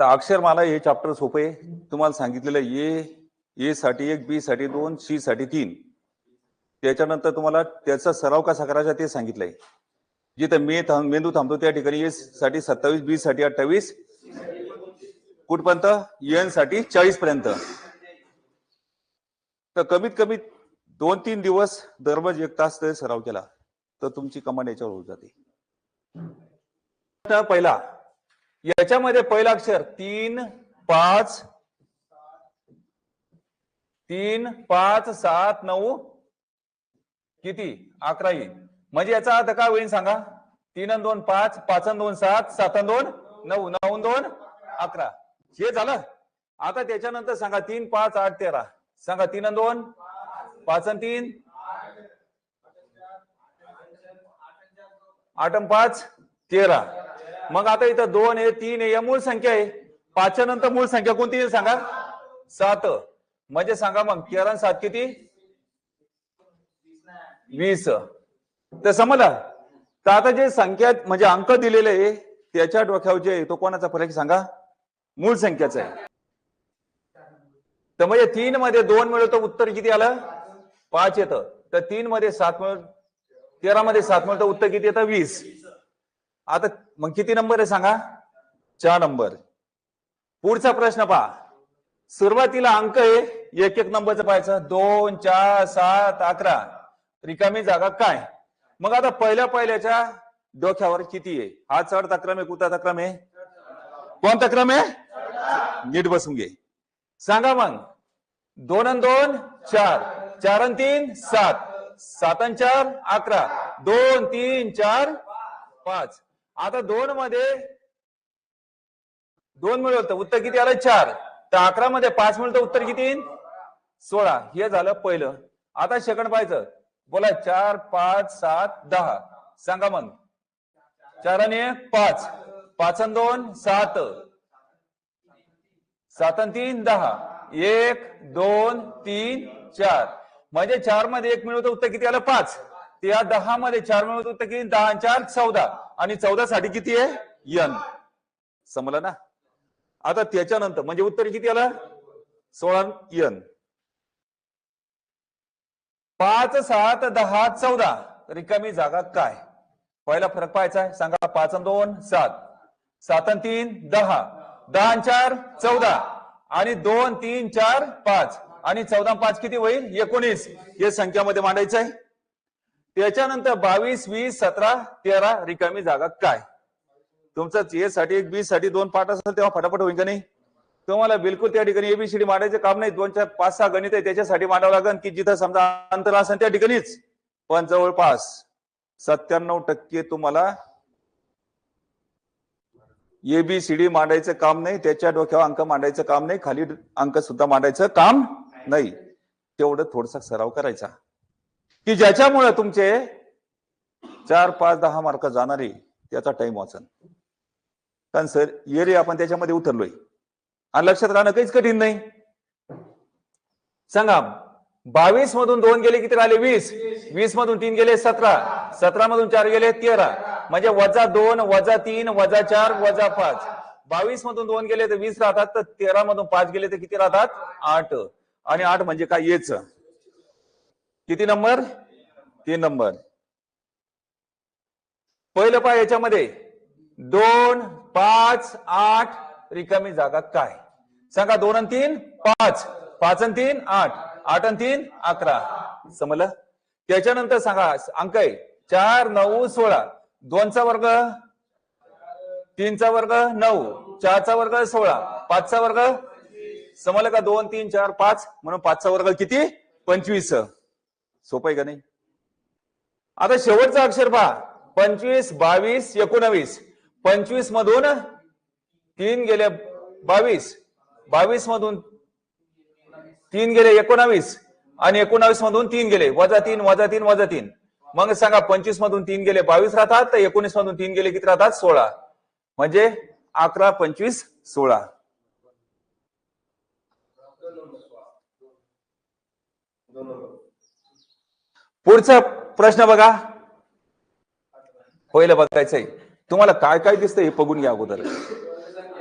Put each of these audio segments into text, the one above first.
तर अक्षर मला हे चॅप्टर सोपं आहे. तुम्हाला सांगितलेलं ए ए साठी एक बी साठी दोन सी साठी तीन. त्याच्यानंतर तुम्हाला त्याचा सराव कसा करायचा ते सांगितलंय. जिथं मे थांब मेंदू थांबतो त्या ठिकाणी ए साठी सत्तावीस बी साठी अठ्ठावीस. कुठपर्यंत? एनसाठी चाळीस पर्यंत तर कमीत कमी दोन तीन दिवस दररोज एक तास तरी सराव केला. तर तुमची कमांड याच्यावर होत जाते. पहिला याच्यामध्ये पहिला अक्षर तीन पाच तीन पाच सात नऊ किती? अकरा येईल. म्हणजे याचा अर्थ काय होईल सांगा? तीन आणि दोन पाच पाच दोन सात सात दोन नऊ नऊ दोन अकरा. हे झालं? आता त्याच्यानंतर सांगा तीन पाच आठ तेरा. सांगा तीन आणि दोन पाच तीन आठ पाच तेरा. मग आता इथं दोन आहे तीन आहे या मूळ संख्या आहे पाचच्या नंतर मूळ संख्या कोणती आहे सांगा? सात. म्हणजे सांगा मग किरण सात किती? वीस. तर समजला? तर आता जे संख्या म्हणजे अंक दिलेले आहे त्याच्या डोक्यावर जे तो कोणाचा फरक सांगा? मूळ संख्याचा आहे. तर म्हणजे तीन मध्ये दोन मिळवतो उत्तर किती आलं? पाच येतं. तर तीन मध्ये सात मिळव तेरा मध्ये सात मिळतं उत्तर किती येतं? वीस. आता मग किती नंबर आहे सांगा? चार नंबर. पुढचा प्रश्न पहा. सुरुवातीला अंक आहे एक एक नंबरचं पाहायचं. दोन चार सात अकरा. रिकामी जागा काय? मग आता पहिल्या पहिल्याच्या डोक्यावर किती आहे? हा चढ क्रम आहे कुठचा क्रम आहे? कोणता क्रम आहे? नीट बसून घे. सांगा मग. दोन आणि दोन चार. चार आणि तीन सात. सात आणि चार अकरा. दोन तीन चार पाच. आता दोन मध्ये दोन मिळवतं उत्तर किती आलं? चार. तर अकरा मध्ये पाच मिळतं उत्तर किती येईल? सोळा. हे झालं पहिलं. आता सेकंड पाहायचं. बोला चार पाच सात दहा. सांगा मग. चार आणि एक पाच. पाच आणि दोन सात. सात आणि तीन दहा. एक दोन तीन चार. म्हणजे चारमध्ये एक मिळवतं उत्तर किती आलं? पाच. त्या दहा मध्ये चार मिळत होतं की दहा चार? चौदा. आणि चौदा साठी किती आहे? यन. समजलं ना? आता त्याच्यानंतर म्हणजे उत्तर किती आलं? सोळा यन. पाच सात दहा चौदा. रिकामी जागा काय? पहिला फरक पाहायचा आहे. सांगा पाच आणि दोन सात. सात आणि तीन दहा. दहा चार चौदा. आणि दोन तीन चार पाच. आणि चौदा पाच किती होईल? एकोणीस. हे संख्यामध्ये मांडायचं आहे. त्याच्यानंतर बावीस वीस सतरा तेरा रिकामी जागा काय? तुमचं ए साठी एक बी साठी दोन पाठ असेल तेव्हा फटाफट होईल का नाही? तुम्हाला बिलकुल त्या ठिकाणी एबीसीडी मांडायचं काम नाही. दोन चार पाच सहा गणित आहे त्याच्यासाठी मांडावं लागेल की जिथं समजा अंतर असेल त्या ठिकाणीच. पण जवळपास सत्त्याण्णव टक्के तुम्हाला एबीसीडी मांडायचं काम नाही. त्याच्या डोक्यावर अंक मांडायचं काम नाही. खाली अंक सुद्धा मांडायचं काम नाही. तेवढं थोडसा सराव करायचा. की ज्याच्यामुळे तुमचे चार पाच दहा मार्क जाणारे त्याचा टाइम वाचन. कारण सर येरी आपण त्याच्यामध्ये उतरलोय. आणि लक्षात राहणं काहीच कठीण नाही. सांगा बावीस मधून दोन गेले किती राहिले? वीस. वीस मधून तीन गेले सतरा. सतरा मधून चार गेले तेरा. म्हणजे वजा दोन वजा तीन वजा चार वजा पाच. बावीस मधून दोन गेले तर वीस राहतात तर तेरा मधून पाच गेले तर किती राहतात? आठ. आणि आठ म्हणजे काय? येच. किती नंबर? तीन नंबर. पहिलं पाय याच्यामध्ये दोन पाच आठ रिकामी जागा काय? सांगा दोन आणि तीन पाच. पाच आणि तीन आठ. आठ आणि तीन अकरा. समजलं? त्याच्यानंतर सांगा अंक आहे चार नऊ सोळा. दोनचा वर्ग? तीनचा वर्ग नऊ. चारचा वर्ग सोळा. पाचचा वर्ग? समजलं का? दोन तीन चार पाच. म्हणून पाचचा वर्ग किती? पंचवीस. सोपं आहे का नाही? आता शेवटचा अक्षर पहा. पंचवीस बावीस एकोणवीस. पंचवीस मधून तीन गेले बावीस. बावीस मधून तीन गेले एकोणावीस. आणि एकोणावीस मधून तीन गेले. वजा तीन वजा तीन वजा तीन. मग सांगा पंचवीस मधून तीन गेले बावीस राहतात तर एकोणीस मधून तीन गेले किती राहतात? सोळा. म्हणजे अकरा पंचवीस सोळा. पुढचा प्रश्न बघा. होईल बघायचंय. तुम्हाला काय काय दिसतंय हे बघून घ्या अगोदर.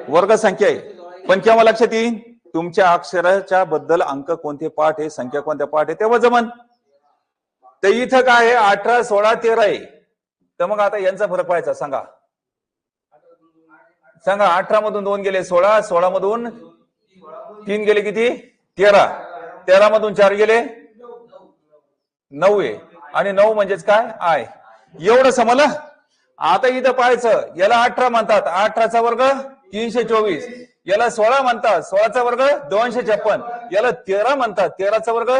वर्ग संख्या आहे. पण केव्हा लक्षात येईल? तुमच्या अक्षराच्या बद्दल अंक कोणते पाठ आहे? संख्या कोणत्या पाठ आहे? तेव्हा जमन. तर इथं काय आहे? अठरा सोळा तेरा आहे. तर मग आता यांचा फरक पाहायचा. सांगा. सांगा अठरा मधून दोन गेले सोळा सोळा मधून तीन गेले किती? तेरा. तेरा मधून चार गेले नऊ आहे. आणि नऊ म्हणजेच काय? आय. एवढं समजलं? आता इथं पाहायचं. याला अठरा म्हणतात. अठराचा वर्ग तीनशे चोवीस. याला सोळा म्हणतात. सोळाचा वर्ग दोनशे छप्पन. याला तेरा म्हणतात. तेराचा वर्ग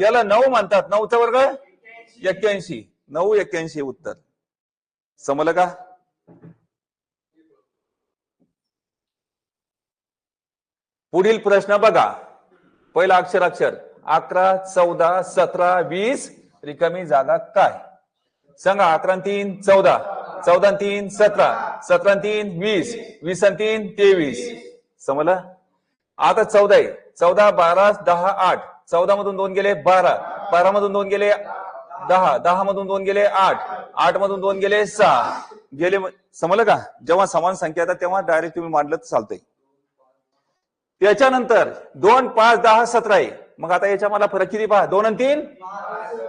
याला नऊ म्हणतात. नऊचा वर्ग एक्क्याऐंशी. नऊ एक्क्याऐंशी उत्तर. समजलं का? पुढील प्रश्न बघा. पहिला अक्षर अक्षर. अकरा चौदा सतरा वीस रिकामी जागा काय? सांगा अकरा तीन चौदा. चौदा तीन सतरा. सतरा तीन वीस. वीस तीन तेवीस. समजलं? आता चौदा आहे. चौदा बारा दहा आठ. चौदा मधून दोन गेले बारा. बारा मधून दोन गेले दहा. दहा मधून दोन गेले आठ. आठ मधून दोन गेले सहा. गेले समजलं का? जेव्हा समान संख्या येतात तेव्हा डायरेक्ट तुम्ही मांडलं तर चालतंय. त्याच्यानंतर दोन पाच दहा सतरा आहे. मग आता याच्या मला फरक किती पहा? दोन आणि तीन?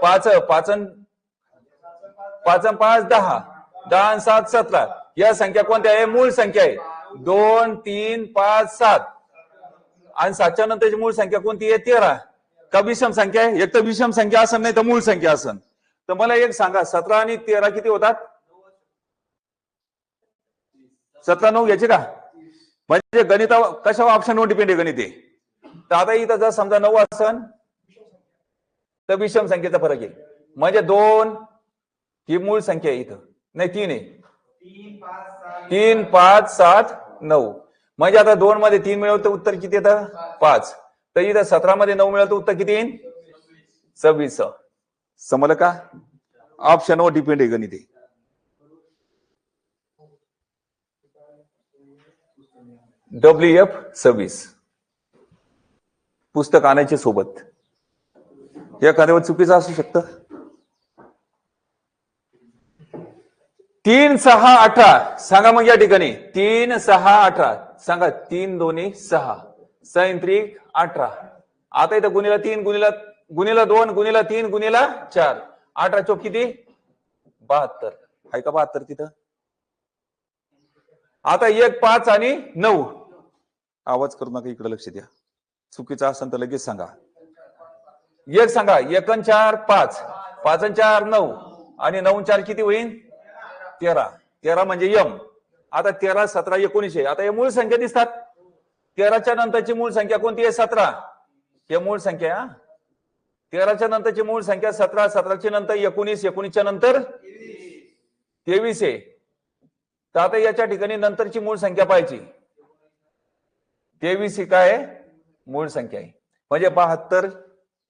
पाच पाच पाच पाच दहा. दहा आणि सात सतरा. या संख्या कोणत्या आहे? मूळ संख्या आहे. दोन तीन पाच सात. आणि सातच्या नंतरची मूळ संख्या कोणती आहे? तेरा. का विषम संख्या आहे? एक तर विषम संख्या असन नाही तर मूळ संख्या असन. तर मला एक सांगा सतरा आणि तेरा किती होतात? सतरा नऊ घ्यायचे का? म्हणजे गणिता कशावर ऑप्शनवर डिपेंड आहे गणित? तर आता इथं जर समजा नऊ असन तर विषम संख्येचा फरक येईल. म्हणजे दोन ही मूळ संख्या आहे इथं. नाही तीन आहे. तीन पाच सात नऊ. म्हणजे आता दोन मध्ये तीन मिळवलं तर उत्तर किती येतं? पाच. तर इथं सतरा मध्ये नऊ मिळवलं तर उत्तर किती येईल सव्वीस. समजलं का? ऑप्शनवर डिपेंड आहे गणिते. डब्ल्यू एफ सव्वीस. पुस्तक आणायचे सोबत. एखाद्यावर चुकीचं असू शकतं. तीन सहा अठरा. सांगा मग या ठिकाणी. तीन सहा अठरा. सांगा तीन दोन्ही सहा. सैंत्रिक अठरा. आता इथं गुन्हेला तीन गुन्हेला गुन्हेला दोन गुन्हेला तीन गुन्हेला चार. अठरा चौक किती? बहात्तर. आहे का बहात्तर तिथं? आता एक पाच आणि नऊ. आवाज करू नका इकडे लक्ष द्या. चुकीचा असेल तर लगेच सांगा. एक सांगा एक चार पाच. पाच चार नऊ. आणि नऊ चार किती होईल तेरा. तेरा म्हणजे यम. आता तेरा सतरा एकोणीसशे. आता हे मूळ संख्या दिसतात. तेराच्या नंतरची मूळ संख्या कोणती आहे? सतरा. हे मूळ संख्या तेराच्या नंतरची मूळ संख्या सतरा सतराच्या नंतर एकोणीस एकोणीसच्या नंतर तेवीस आहे. तर आता याच्या ठिकाणी नंतरची मूळ संख्या पाहिजे तेवीस ही काय आहे? मूळ संख्या आहे. म्हणजे बहात्तर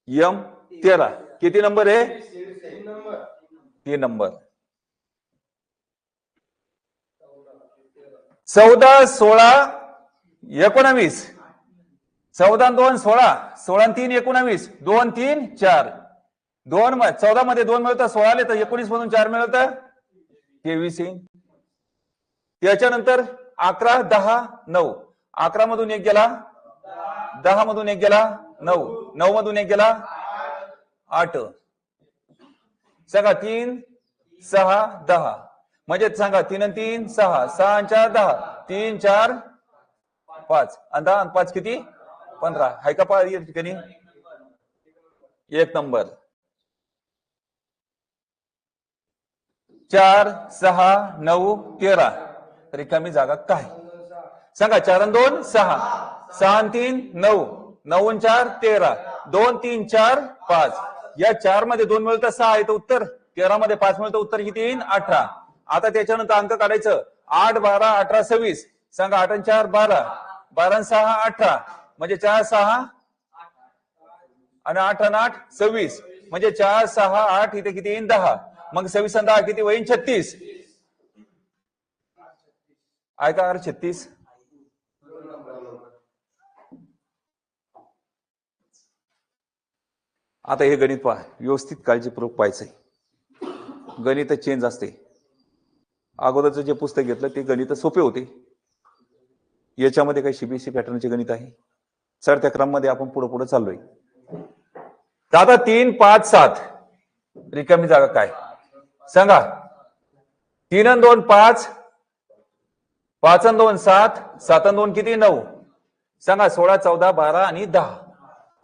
यम तेरा. किती नंबर आहे? तीन नंबर. चौदा सोळा एकोणावीस. चौदा दोन सोळा. सोळा तीन एकोणावीस. दोन तीन चार. दोन म- चौदा मध्ये दोन मिळतं सोळा आले तर एकोणीस मधून चार मिळतं तेवीस त्याच्यानंतर अकरा दहा नऊ. अकरा मधून एक गेला. दहा मधून एक गेला नऊ. नऊ मधून एक गेला आठ. सांगा तीन सहा दहा. म्हणजे सांगा तीन आणि तीन सहा. सहा आणि चार दहा. तीन चार पाच. आणि दहा आणि पाच किती? पंधरा. हाय का पा ठिकाणी? एक नंबर. चार सहा नऊ तेरा. रिकामी जागा काय? सांगा चार आणि दोन सहा. सहा तीन नऊ. नऊ चार तेरा. दोन तीन चार पाच. या चारमध्ये दोन मिळतं सहा आहे तर उत्तर. तेरा मध्ये पाच मिळतं उत्तर किती येईल अठरा. आता त्याच्यानंतर अंक काढायचं. आठ बारा अठरा सव्वीस. सांगा आठ आणि चार बारा. बारा सहा अठरा. म्हणजे चार सहा आणि आठ आणि आठ सव्वीस. म्हणजे चार सहा आठ इथे किती येईन? दहा. मग सव्वीस आणि दहा किती होईन? छत्तीस. ऐका अरे छत्तीस? आता हे गणित पहा. व्यवस्थित काळजीपूर्वक पाहायचंय. गणित चेंज असते. अगोदरचं जे पुस्तक घेतलं ते गणित सोपे होते. याच्यामध्ये काही सीबीएसई पॅटर्नचे गणित आहे. चढत्या क्रममध्ये आपण पुढे पुढे चाललोय. दादा तीन पाच सात. रिकामी जागा काय? सांगा. तीन अन दोन पाच. पाच अन दोन सात. सात अन दोन किती? नऊ. सांगा सोळा चौदा बारा आणि दहा.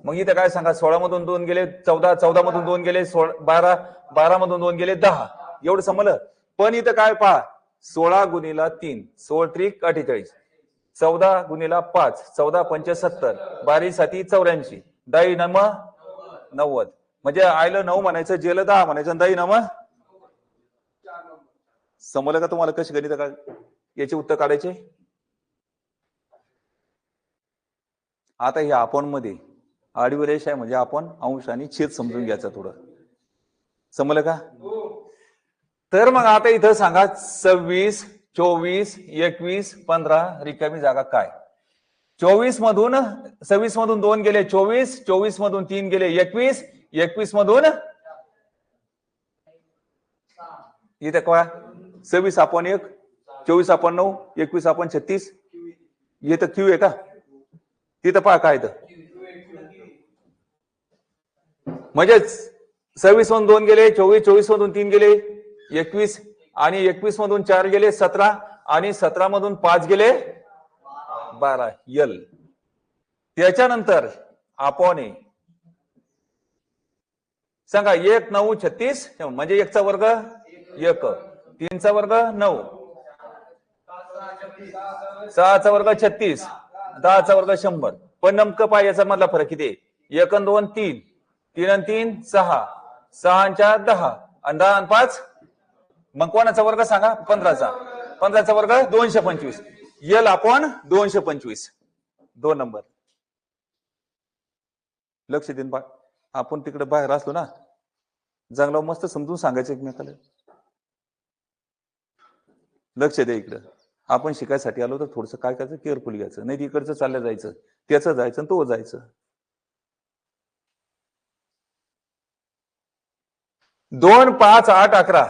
मग इथं काय सांगा सोळा मधून दोन गेले चौदा चौदा मधून दोन गेले सोळा बारा बारा मधून दोन गेले दहा. एवढं समजलं पण इथं काय पहा सोळा गुणीला तीन सोळ त्रिक अठ्ठेचाळीस. चौदा गुणीला पाच चौदा पंच सत्तर बारी साती चौऱ्याऐंशी. दाई नम नव्वद. म्हणजे आयलं नऊ म्हणायचं जेल दहा म्हणायचं आणि दाई नम समजलं का तुम्हाला कशी गणित का याचे उत्तर काढायचे? आता हे आपण मध्ये आडवी रेष आहे म्हणजे आपण अंश आणि छेद समजून घ्यायचं थोडं. समजलं का? तर मग आता इथं सांगा सव्वीस चोवीस एकवीस पंधरा रिकामी जागा काय? चोवीस मधून सव्वीस मधून दोन गेले चोवीस चोवीस मधून तीन गेले एकवीस एकवीस मधून इथे काय सव्वीस आपण एक चोवीस आपण नऊ एकवीस आपण छत्तीस. इथं क्यू आहे का? तिथं पहा काय इथं. म्हणजेच सव्वीस मधून दोन गेले चोवीस चोवीस मधून तीन गेले एकवीस आणि एकवीस मधून चार गेले सतरा आणि सतरा मधून पाच गेले बारा. यल. त्याच्यानंतर आपण सांगा एक नऊ छत्तीस म्हणजे एकचा वर्ग एक. तीनचा वर्ग नऊ. सहाचा वर्ग छत्तीस. दहाचा वर्ग शंभर. पण नेमकं पाय याचा मधला फरक किती? एक दोन तीन. तीन अन तीन सहा. सहा चार दहा. आणि दहा आणि पाच? मग कोणाचा वर्ग सांगा? पंधराचा. पंधराचा वर्ग दोनशे पंचवीस. यल आपण दोनशे पंचवीस. दोन नंबर. लक्ष देईन बा आपण तिकडे बाहेर असलो ना जंगलावर मस्त समजून सांगायचं एकमेकाला. लक्ष द्या इकडं. आपण शिकायसाठी आलो तर थोडस काय करायचं? केअरफुल घ्यायचं. नाही तिकडचं चाललं जायचं. त्याचं जायचं आणि तो जायचं. दोन पाच आठ अकरा.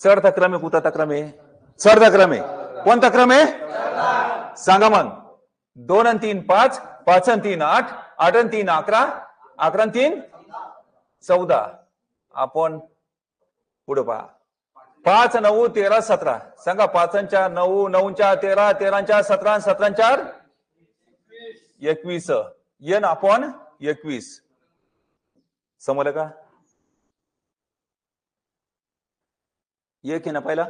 चढता क्रम आहे तक्रमे. क्रम आहे चढता क्रम आहे कोणता क्रम आहे सांगा मग. दोन आणि तीन पाच. पाच आणि तीन आठ. आठ आणि तीन अकरा. अकरा आणि तीन चौदा. आपण पुढे पहा. पाच नऊ तेरा सतरा. सांगा पाचांच्या नऊ नऊच्या तेरा तेराच्या सतरा सतरांच्या एकवीस. येन आपण एकवीस. समजलं का? एक आहे ना पहिला?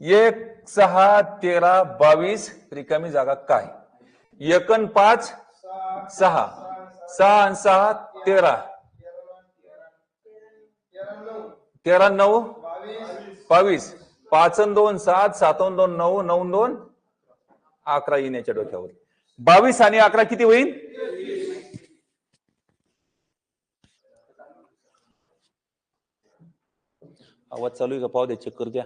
एक सहा तेरा बावीस रिकामी जागा काय? एकन पाच सहा. सहा आणि सहा तेरा. तेरा नऊ? बावीस. पाच दोन सात. सात दोन नऊ. नऊ दोन. अकरा येण्याच्या डोक्यावर. बावीस आणि अकरा किती होईल आवाज चालू आहे का? पाहू द्या चेक करू द्या.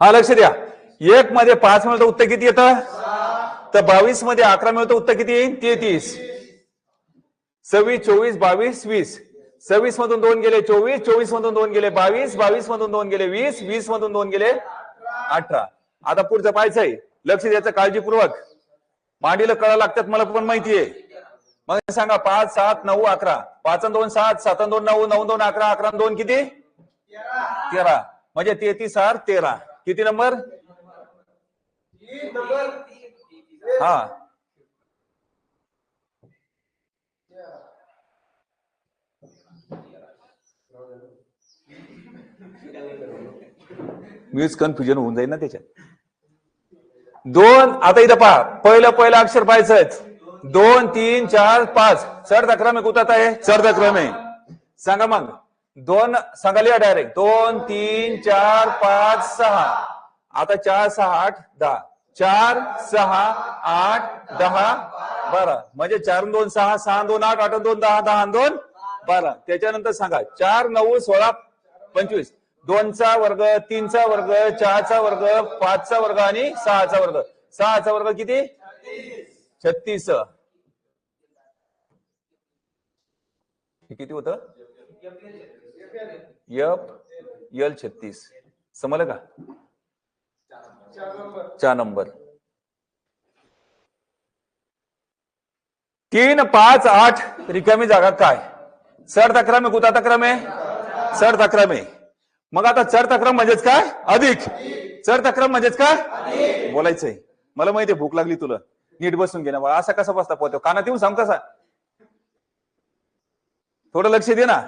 हा लक्ष द्या. एक मध्ये पाच मिळतं उत्तर किती येतं? तर बावीसमध्ये अकरा मिळतं उत्तर किती येईल तेहतीस. सव्वीस चोवीस बावीस वीस. सव्वीस मधून दोन गेले चोवीस चोवीस मधून दोन गेले बावीस बावीस मधून दोन गेले वीस वीस मधून दोन गेले अठरा. आता पुढचं पाहायचंय. लक्ष द्यायचं काळजीपूर्वक. मांडीला कळा लागतात मला पण माहितीये. मग सांगा पाच सात नऊ अकरा. पाच दोन सात. सात दोन नऊ. नऊ दोन अकरा. अकरा दोन किती? तेरा. म्हणजे तेहतीस हार तेरा. किती नंबर? हा. मीच कन्फ्युजन होऊन जाईल ना त्याच्यात. दोन आता इथं पहा. पहिलं पहिलं अक्षर पाहायचंच. दोन तीन चार पाच. चढता क्रम आहे कुठं आहे चढता क्रम. आहे सांगा मग. दोन सांगा लिहा डायरेक्ट दोन तीन चार पाच सहा. आता चार सहा आठ दहा. चार सहा आठ दहा बारा. म्हणजे चार दोन सहा सहा दोन आठ आठ दोन दहा दहा दोन बारा. त्याच्यानंतर सांगा. चार नऊ सोळा पंचवीस. दोनचा वर्ग तीनचा वर्ग चारचा वर्ग पाचचा वर्ग आणि सहाचा वर्ग. सहाचा वर्ग किती? छत्तीस. हे किती होतं? यल छत्तीस. समजलं का? चार नंबर. तीन पाच आठ रिकामी जागा काय? सर तक्रम आहे गुता तक्रम आहे सर तक्रम आहे मग आता चढ तक्रम म्हणजेच काय? अधिक. चढ तक्रम म्हणजेच काय? बोलायचंय. मला माहिती भूक लागली तुला. नीट बसून घे ना बाळा. असा कसा बसता पोहतो? कानात येऊन सांग कसा. थोडं लक्ष दे ना.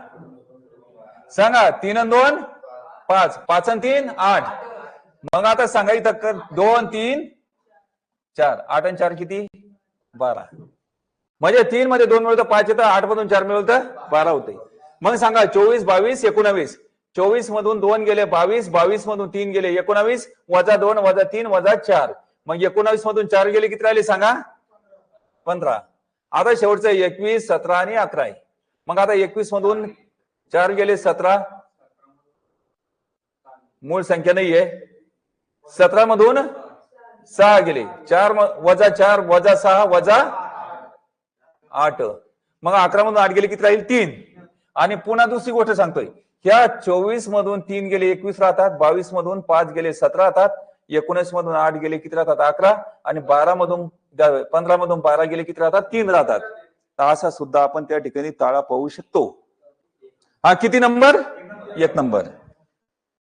सांगा तीन आणि दोन पाच. पाच आणि तीन आठ. मग आता सांगा इथं दोन तीन चार. आठ आणि चार किती? बारा. म्हणजे तीन मध्ये दोन मिळतं पाच येतं आठ मधून चार मिळवतं बारा होते मग सांगा चोवीस बावीस एकोणावीस. चोवीस मधून दोन गेले बावीस बावीस मधून तीन गेले एकोणावीस वजा दोन वजा तीन वजा चार. मग एकोणावीस मधून चार गेले किती राहिले सांगा? पंधरा. आता शेवटचं एकवीस सतरा आणि अकरा आहे. मग आता एकवीस मधून चार गेले सतरा. मूळ संख्या नाहीये सतरा मधून सहा गेले. चार वजा चार वजा सहा वजा आठ. मग अकरा मधून आठ गेले किती राहील? तीन. आणि पुन्हा दुसरी गोष्ट सांगतोय. ह्या चोवीस मधून तीन गेले एकवीस राहतात बावीस मधून पाच गेले सतरा राहतात एकोणीस मधून आठ गेले किती राहतात अकरा आणि बारा मधून पंधरा मधून बारा गेले किती राहतात तीन राहतात. असा सुद्धा आपण त्या ठिकाणी ताळा पाहू शकतो. हा किती नंबर? एक नंबर.